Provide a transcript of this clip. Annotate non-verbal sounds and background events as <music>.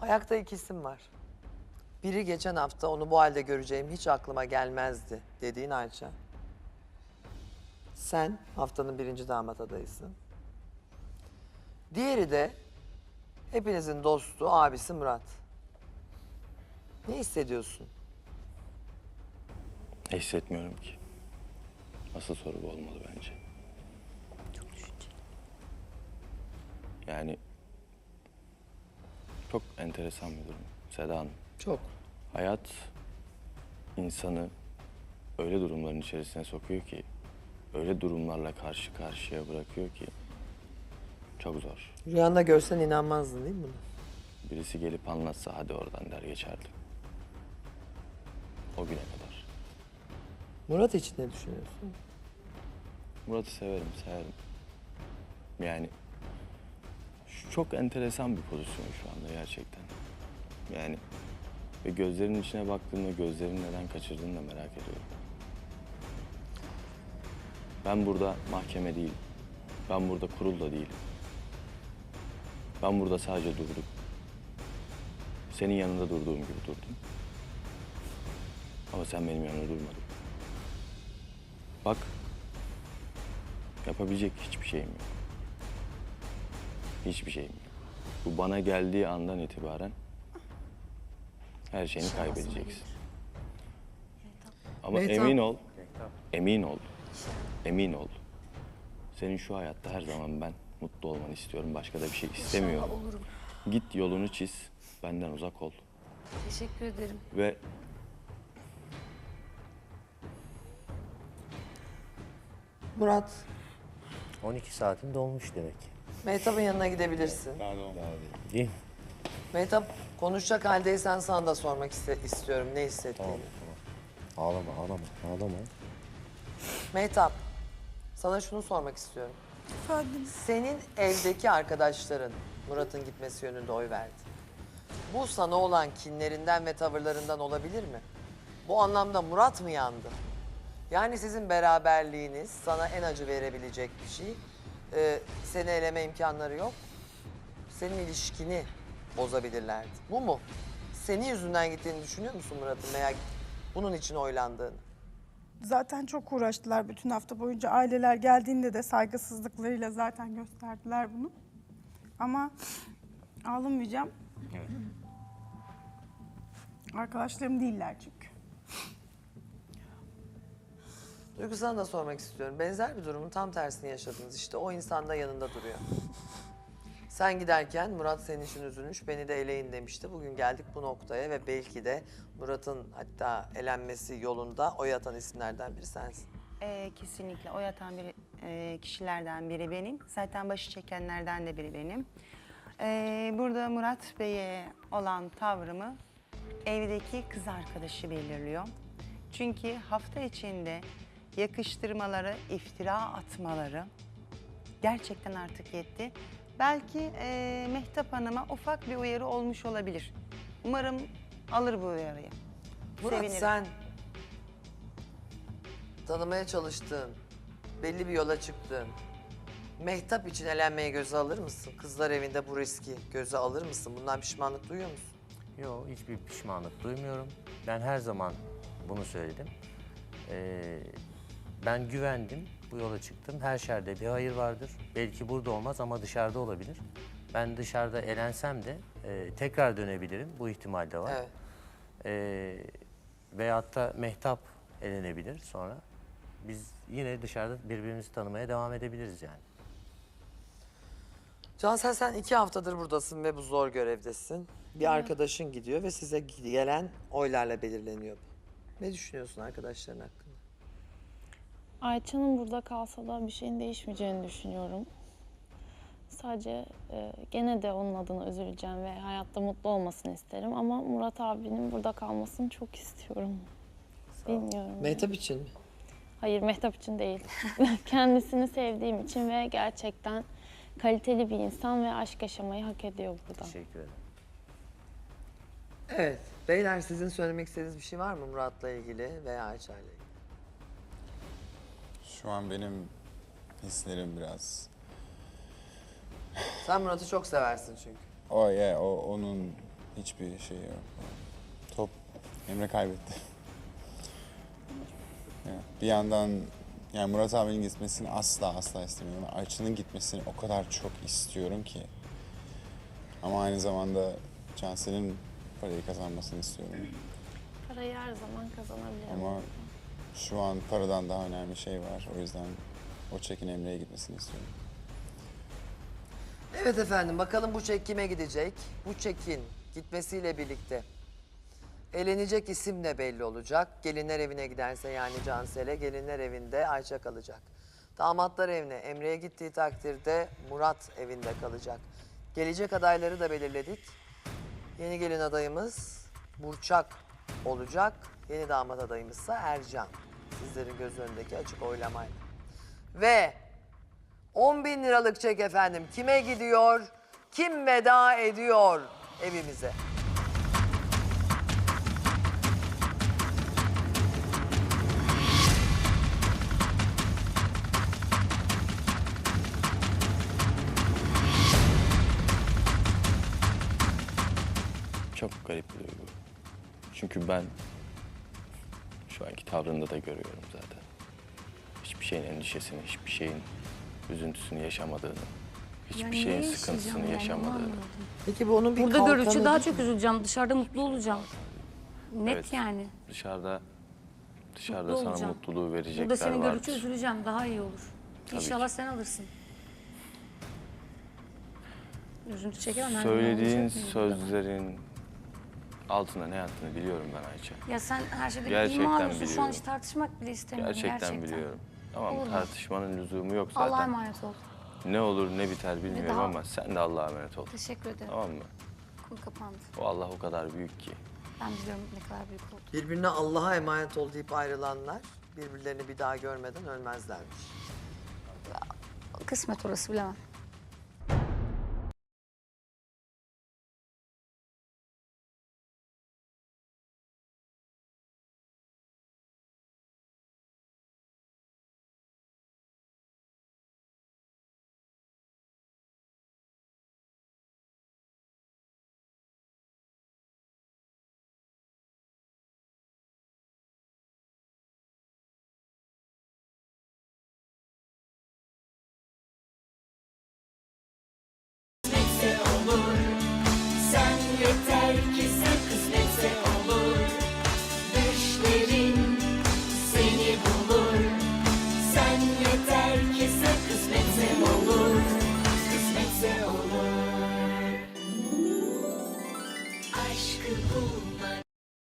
Ayakta iki isim var. Biri geçen hafta onu bu halde göreceğim hiç aklıma gelmezdi dediğin Ayça. Sen haftanın birinci damat adayısın. Diğeri de hepinizin dostu abisi Murat. Ne hissediyorsun? Hissetmiyorum ki. Asıl soru bu olmalı bence. Yani çok enteresan bir durum. Seda Hanım. Çok. Hayat insanı öyle durumların içerisine sokuyor ki, öyle durumlarla karşı karşıya bırakıyor ki çok zor. Rüyanda görsen inanmazdın değil mi buna? Birisi gelip anlatsa hadi oradan der geçerdim. O güne kadar. Murat için ne düşünüyorsun? Murat'ı severim, severim. Yani çok enteresan bir pozisyon şu anda gerçekten. Yani ve gözlerinin içine baktığımda gözlerini neden kaçırdığını da merak ediyorum. Ben burada mahkeme değilim. Ben burada kurul da değilim. Ben burada sadece durdum. Senin yanında durduğum gibi durdum. Ama sen benim yanımda durmadın. Bak Yapabilecek hiçbir şeyim yok. Hiçbir şeyim yok. Bu bana geldiği andan itibaren her şeyini kaybedeceksin. Ama Mehtap. emin ol, emin ol, emin ol. Senin şu hayatta her zaman ben mutlu olmanı istiyorum. Başka da bir şey istemiyorum. Git yolunu çiz, benden uzak ol. Teşekkür ederim. Ve Murat, 12 saatin dolmuş demek. Mehtap'ın yanına gidebilirsin. Değil mi? Mehtap konuşacak haldeysen sana da sormak iste- istiyorum ne hissettiğini. Tamam, Ağlama, ağlama, ağlama. Mehtap, sana şunu sormak istiyorum. Efendim? Senin evdeki arkadaşların Murat'ın gitmesi yönünde oy verdi. Bu sana olan kinlerinden ve tavırlarından olabilir mi? Bu anlamda Murat mı yandı? Yani sizin beraberliğiniz sana en acı verebilecek bir şey. Ee, seni eleme imkanları yok. Senin ilişkini bozabilirlerdi. Bu mu? Senin yüzünden gittiğini düşünüyor musun Murat'ın veya bunun için oylandığını? Zaten çok uğraştılar bütün hafta boyunca. Aileler geldiğinde de saygısızlıklarıyla zaten gösterdiler bunu. Ama ağlamayacağım. Arkadaşlarım değiller çünkü. Duygu sana da sormak istiyorum. Benzer bir durumun tam tersini yaşadınız. İşte o insan da yanında duruyor. Sen giderken Murat senin için üzülmüş, beni de eleyin demişti. Bugün geldik bu noktaya ve belki de Murat'ın hatta elenmesi yolunda oy atan isimlerden biri sensin. Ee, kesinlikle o yatan biri, e, kişilerden biri benim. Zaten başı çekenlerden de biri benim. Ee, burada Murat Bey'e olan tavrımı evdeki kız arkadaşı belirliyor. Çünkü hafta içinde yakıştırmaları, iftira atmaları gerçekten artık yetti. Belki e, Mehtap Hanım'a ufak bir uyarı olmuş olabilir. Umarım alır bu uyarıyı. Murat Sevinirim. sen tanımaya çalıştığın, belli bir yola çıktığın, Mehtap için elenmeye göze alır mısın? Kızlar evinde bu riski göze alır mısın? Bundan pişmanlık duyuyor musun? Yok, hiçbir pişmanlık duymuyorum. Ben her zaman bunu söyledim. Ee, ben güvendim, bu yola çıktım. Her şerde bir hayır vardır. Belki burada olmaz ama dışarıda olabilir. Ben dışarıda elensem de e, tekrar dönebilirim. Bu ihtimal de var. Evet. Ee, veyahut da Mehtap elenebilir sonra. Biz yine dışarıda birbirimizi tanımaya devam edebiliriz yani. Cansel sen iki haftadır buradasın ve bu zor görevdesin. Bir arkadaşın gidiyor ve size gelen oylarla belirleniyor bu. Ne düşünüyorsun arkadaşların hakkında? Ayça'nın burada kalsa da bir şeyin değişmeyeceğini düşünüyorum. Sadece e, gene de onun adına üzüleceğim ve hayatta mutlu olmasını isterim. Ama Murat abinin burada kalmasını çok istiyorum. Bilmiyorum. Mehtap için mi? Hayır Mehtap için değil. <laughs> Kendisini sevdiğim için ve gerçekten kaliteli bir insan ve aşk yaşamayı hak ediyor burada. Teşekkür ederim. Evet. Beyler sizin söylemek istediğiniz bir şey var mı Murat'la ilgili veya Ayça ile ilgili? Şu an benim hislerim biraz... Sen Murat'ı çok seversin çünkü. O ya o onun Hiçbir şey yok. Top Emre kaybetti. Ya, bir yandan yani Murat abinin gitmesini asla asla istemiyorum. Ayça'nın gitmesini o kadar çok istiyorum ki. Ama aynı zamanda Cansel'in parayı kazanmasını istiyorum. Parayı her zaman kazanabilirim. Ama şu an paradan daha önemli şey var. O yüzden o çekin Emre'ye gitmesini istiyorum. Evet efendim bakalım bu çek kime gidecek? Bu çekin gitmesiyle birlikte elenecek isim de belli olacak. Gelinler evine giderse yani Cansel'e gelinler evinde Ayça kalacak. Damatlar evine Emre'ye gittiği takdirde Murat evinde kalacak. Gelecek adayları da belirledik. Yeni gelin adayımız Burçak olacak. Yeni damat adayımızsa Ercan. Sizlerin göz önündeki açık oylamayla. Ve 10 bin liralık çek efendim. Kime gidiyor? Kim veda ediyor evimize? Çok garip bir duygu. Çünkü ben şu anki tavrında da görüyorum zaten. Hiçbir şeyin endişesini, hiçbir şeyin üzüntüsünü yaşamadığını, hiçbir Ya şeyin yaşayacağım sıkıntısını yani, onu yaşamadığını. anlamadım. Peki bu onun bir Burada kalkanı daha değil çok mi? üzüleceğim. Dışarıda mutlu olacağım. Net Evet. yani. Dışarıda dışarıda Mutlu sana olacağım. mutluluğu verecekler Burada seni vardır. üzüleceğim. Daha iyi olur. Tabii İnşallah ki. sen alırsın. Üzüntü çekemem. her zaman Söylediğin olacak mıyım burada? sözlerin altında ne yattığını biliyorum ben Ayça. Ya sen her şeyde bir Gerçekten ima arıyorsun. Şu an biliyorum. hiç tartışmak bile istemiyorum. Gerçekten, Gerçekten, biliyorum. Tamam Olur tartışmanın lüzumu yok Allah'a zaten. emanet ol. Ne olur ne biter bilmiyorum daha- ama sen de Allah'a emanet ol. Teşekkür ederim. Tamam mı? Konu kapandı. O Allah o kadar büyük ki. Ben biliyorum ne kadar büyük oldu. Birbirine Allah'a emanet ol deyip ayrılanlar birbirlerini bir daha görmeden ölmezlermiş. Kısmet orası bilemem.